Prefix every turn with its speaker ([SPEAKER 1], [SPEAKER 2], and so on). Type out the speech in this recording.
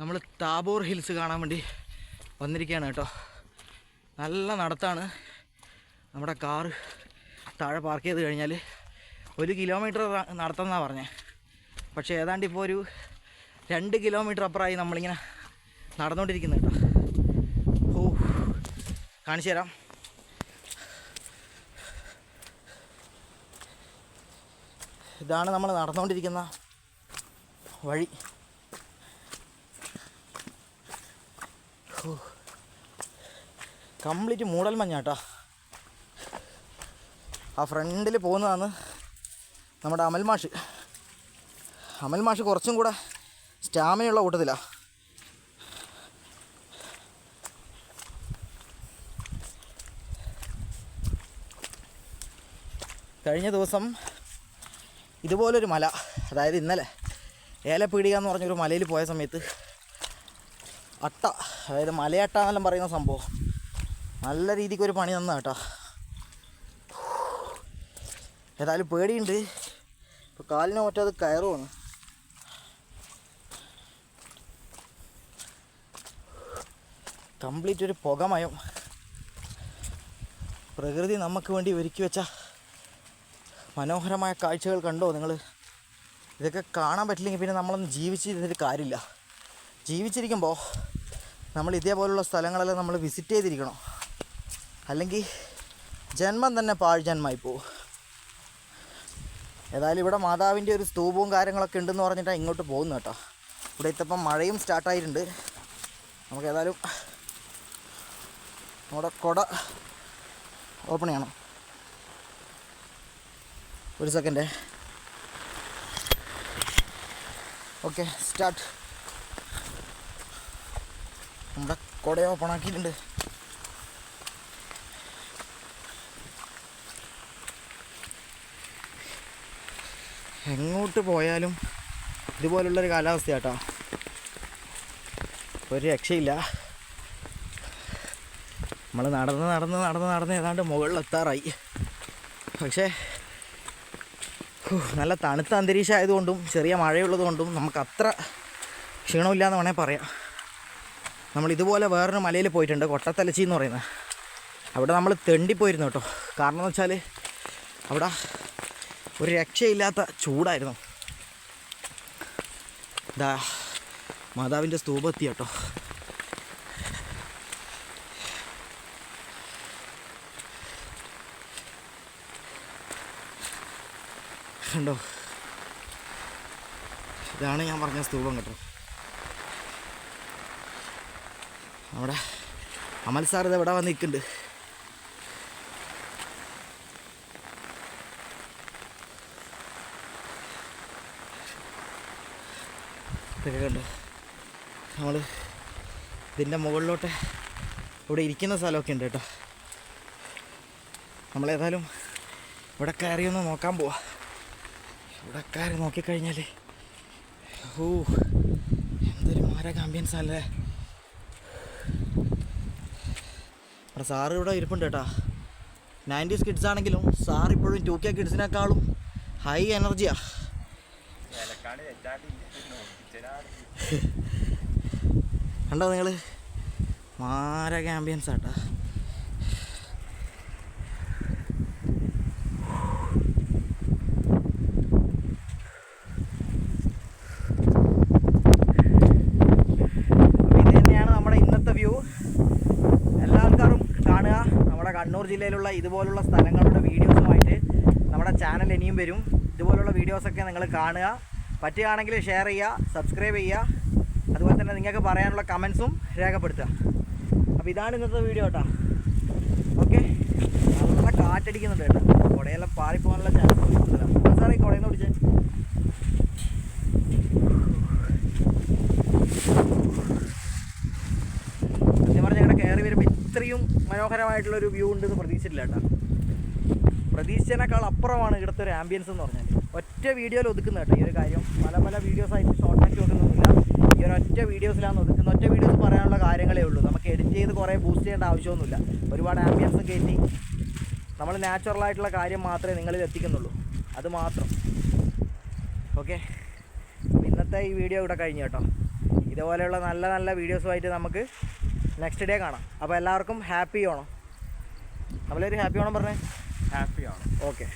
[SPEAKER 1] നമ്മൾ താബോർ ഹിൽസ് കാണാൻ വേണ്ടി വന്നിരിക്കുകയാണ് കേട്ടോ. നല്ല നടത്താണ്. നമ്മുടെ കാറ് താഴെ പാർക്ക് ചെയ്ത് കഴിഞ്ഞാൽ ഒരു കിലോമീറ്റർ നടത്തുന്നതാണ് പറഞ്ഞത് പക്ഷേ ഏതാണ്ട് ഇപ്പോൾ ഒരു രണ്ട് കിലോമീറ്റർ അപ്പുറമായി നമ്മളിങ്ങനെ നടന്നുകൊണ്ടിരിക്കുന്നത് കേട്ടോ. ഓ കാണിച്ചു തരാം. ഇതാണ് നമ്മൾ നടന്നുകൊണ്ടിരിക്കുന്ന വഴി. കംപ്ലീറ്റ് മൂടൽ മഞ്ഞാട്ടോ. ആ ഫ്രണ്ടിൽ പോകുന്നതാണ് നമ്മുടെ അമൽ മാഷ്. അമൽ മാഷ് കുറച്ചും കൂടെ സ്റ്റാമിനയുള്ള കൂട്ടത്തിലാണ് കഴിഞ്ഞ ദിവസം ഇതുപോലൊരു മല അതായത് ഇന്നലെ ഏലപ്പീടിക എന്ന് പറഞ്ഞൊരു മലയിൽ പോയ സമയത്ത് അട്ട അതായത് മലയട്ട എന്നെല്ലാം പറയുന്ന സംഭവം. നല്ല രീതിക്ക് ഒരു പണി തന്ന കേട്ടോ. ഏതായാലും പേടിയുണ്ട്. ഇപ്പോൾ കാലിനെ മറ്റത് കയറുവാണ്. കംപ്ലീറ്റ് ഒരു പുകമയം. പ്രകൃതി നമുക്ക് വേണ്ടി ഒരുക്കി വെച്ച മനോഹരമായ കാഴ്ചകൾ കണ്ടോ നിങ്ങൾ ഇതൊക്കെ കാണാൻ പറ്റില്ലെങ്കിൽ പിന്നെ നമ്മളൊന്നും ജീവിച്ചിരുന്നിട്ട് കാര്യമില്ല. ജീവിച്ചിരിക്കുമ്പോൾ നമ്മൾ ഇതേപോലുള്ള സ്ഥലങ്ങളെല്ലാം നമ്മൾ വിസിറ്റ് ചെയ്തിരിക്കണം. അല്ലെങ്കിൽ ജന്മം തന്നെ പാഴ് ജന്മമായി പോകും. ഏതായാലും ഇവിടെ മാതാവിന്റെ ഒരു സ്തൂപവും കാര്യങ്ങളൊക്കെ ഉണ്ടെന്ന് പറഞ്ഞിട്ടാണ് ഇങ്ങോട്ട് പോകുന്നത് കേട്ടോ. ഇവിടെ ഇത്തപ്പം മഴയും സ്റ്റാർട്ടായിട്ടുണ്ട് നമുക്ക് ഏതായാലും നമ്മുടെ കുട ഓപ്പൺ ചെയ്യണം. ഒരു സെക്കൻഡ് ഓക്കെ സ്റ്റാർട്ട് നമ്മുടെ കുട ഓപ്പൺ ആക്കിയിട്ടുണ്ട്. എങ്ങോട്ട് പോയാലും ഇതുപോലുള്ളൊരു കാലാവസ്ഥ കേട്ടോ ഒരു രക്ഷയില്ല. നമ്മൾ നടന്ന് നടന്ന് നടന്ന് നടന്ന് ഏതാണ്ട് മുകളിലെത്താറായി പക്ഷേ നല്ല തണുത്ത അന്തരീക്ഷം ആയതുകൊണ്ടും ചെറിയ മഴയുള്ളതുകൊണ്ടും നമുക്ക് അത്ര ക്ഷീണമില്ല എന്ന് വേണേൽ പറയാം. നമ്മൾ ഇതുപോലെ വേറൊരു മലയിൽ പോയിട്ടുണ്ട് കൊട്ടത്തലച്ചി എന്ന് പറയുന്നത്. അവിടെ നമ്മൾ തെണ്ടിപ്പോയിരുന്നു കേട്ടോ. കാരണം എന്ന് വെച്ചാൽ അവിടെ ഒരു രക്ഷയില്ലാത്ത ചൂടായിരുന്നു. ഇതാ മാതാവിന്റെ സ്തൂപത്തി കേട്ടോ. കണ്ടോ? ഇതാണ് ഞാൻ പറഞ്ഞ സ്തൂപം കേട്ടോ. നമ്മുടെ അമൽ സാർ ഇത് ഇവിടെ വന്ന് നിൽക്കുന്നുണ്ട് നമ്മൾ ഇതിന്റെ മുകളിലോട്ട് ഇവിടെ ഇരിക്കുന്ന സ്ഥലമൊക്കെ ഉണ്ട് കേട്ടോ. നമ്മളേതായാലും ഇവിടെ കയറി ഒന്ന് നോക്കാൻ പോവാ. ഇവിടെ കയറി നോക്കിക്കഴിഞ്ഞാൽ ഓ എന്തൊരു മാരക ആംബിയൻസ് അല്ലേ? ഇവിടെ സാറ് ഇവിടെ ഇരിപ്പുണ്ട് കേട്ടാ. നയന്റീസ് കിഡ്സ് ആണെങ്കിലും സാർ ഇപ്പോഴും ടു കെ കിഡ്സിനേക്കാളും ഹൈ എനർജിയാ കണ്ടോ നിങ്ങൾ മാര ആംബിയൻസ് ആട്ടാ ഇത് തന്നെയാണ് നമ്മുടെ ഇന്നത്തെ വ്യൂ എല്ലാ ആൾക്കാരും കാണുക നമ്മുടെ കണ്ണൂർ ജില്ലയിലുള്ള ഇതുപോലുള്ള സ്ഥലങ്ങളുടെ വീഡിയോസുമായിട്ട് നമ്മുടെ ചാനൽ ഇനിയും വരും. ഇതുപോലുള്ള വീഡിയോസൊക്കെ നിങ്ങൾ കാണുക. പറ്റുകയാണെങ്കിൽ ഷെയർ ചെയ്യുക സബ്സ്ക്രൈബ് ചെയ്യുക. അതുപോലെ തന്നെ നിങ്ങൾക്ക് പറയാനുള്ള കമൻസും രേഖപ്പെടുത്തുക. അപ്പോൾ ഇതാണ് ഇന്നത്തെ വീഡിയോ കേട്ടോ ഓക്കെ നല്ല കാറ്റടിക്കുന്നുണ്ട് കേട്ടോ. കുടയെല്ലാം പാറിപ്പോകാനുള്ള ചാൻസ് കൂടുതലാണ് സാറേ കുടയെന്ന് പിടിച്ചേ സത്യം പറഞ്ഞാൽ ഇവിടെ കയറി വരുമ്പോൾ ഇത്രയും മനോഹരമായിട്ടുള്ളൊരു വ്യൂ ഉണ്ടെന്ന് പ്രതീക്ഷിച്ചില്ല കേട്ടോ. പ്രതീക്ഷിച്ചതിനേക്കാൾ അപ്പുറമാണ് ഇവിടുത്തെ ഒരു ആംബിയൻസ് എന്ന് പറഞ്ഞാൽ ഒറ്റ വീഡിയോയിൽ ഒതുക്കുന്ന കേട്ടോ ഈ ഒരു കാര്യം. പല പല വീഡിയോസ് ആയിട്ട് ഷോർട്ട് ആക്കി വെക്കുന്നൊന്നുമില്ല ഈ ഒരു ഒറ്റ വീഡിയോസിലാണ് ഒതുക്കുന്നത്. ഒറ്റ വീഡിയോസ് പറയാനുള്ള കാര്യങ്ങളേ ഉള്ളൂ. നമുക്ക് എഡിറ്റ് ചെയ്ത് കുറേ ബൂസ്റ്റ് ചെയ്യേണ്ട ആവശ്യമൊന്നുമില്ല. ഒരുപാട് ആംബിയൻസ് കയറ്റി നമ്മൾ നാച്ചുറലായിട്ടുള്ള കാര്യം മാത്രമേ നിങ്ങളിൽ എത്തിക്കുന്നുള്ളൂ. അത് മാത്രം. ഓക്കെ ഇന്നത്തെ ഈ വീഡിയോ ഇവിടെ കഴിഞ്ഞു കേട്ടോ. ഇതുപോലെയുള്ള നല്ല നല്ല വീഡിയോസുമായിട്ട് നമുക്ക് നെക്സ്റ്റ് ഡേ കാണാം. അപ്പോൾ എല്ലാവർക്കും ഹാപ്പി ഓണം നമ്മളൊരു ഹാപ്പി ഓണം പറഞ്ഞേ?
[SPEAKER 2] ഓണം
[SPEAKER 1] ഓക്കെ